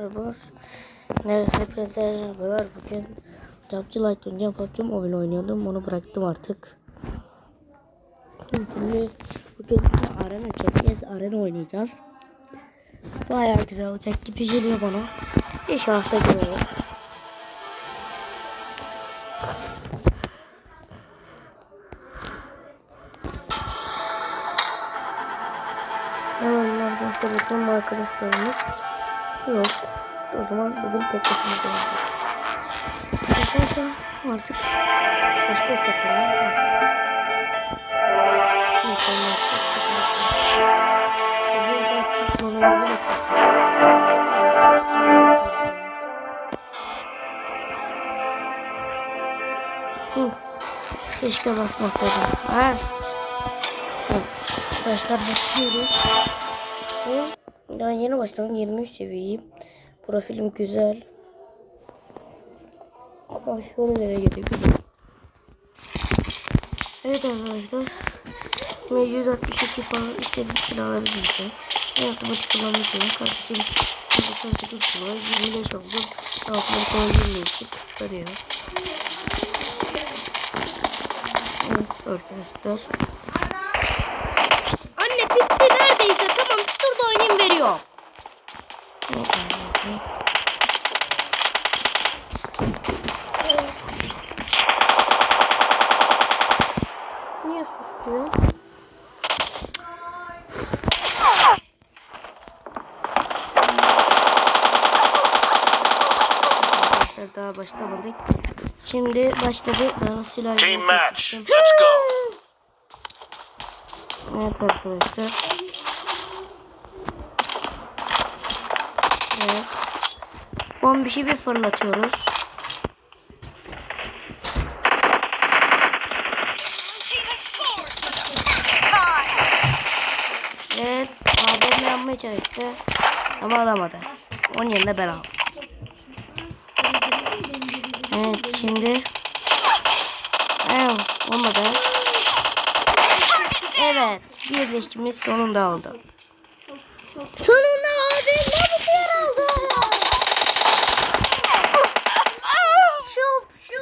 Merhabalar. Ne, hepinize merhabalar. Bugün PUBG Lite oynayacağım. PUBG Mobile oynuyordum. Onu bıraktım artık. Şimdi bugün de arena çekeceğiz. Arena oynayacağız. Bayağı güzel olacak gibi geliyor bana. İnşallah da güzel olur. Hemen arkadaşlar bakalım arkadaşlarımız. Yok. O zaman bugün tek başımıza oynayacağız. Arkadaşlar artık başka sefere artık. İnternet çok kötü internet kullanımı bile kötü. Keşke basmasaydım. Ha? Evet. Arkadaşlar başlıyoruz. Ve daha yeni başladım. 23 seviyeyim. Profilim güzel. Ama şöyle nereye gidiyor güzel. Evet arkadaşlar. Şimdi 162 falan istediğiniz silahları diyeceğim. Ben otomatik kullanmışım. Kardeşim 98 kilo. 25 oldum. Altına koy 22 kıskanıyor. Evet arkadaşlar. Sustuyor? Arkadaşlar daha başlamadık. Şimdi başladı. Ben silah Team match. Let's go. Evet arkadaşlar. Evet. Bombişi bir fırlatıyoruz. Çalıştı. Ama alamadı. Onun yerine ben aldım. Evet şimdi. Evet olmadı. Evet birleşimiz sonunda oldu. Sonunda abim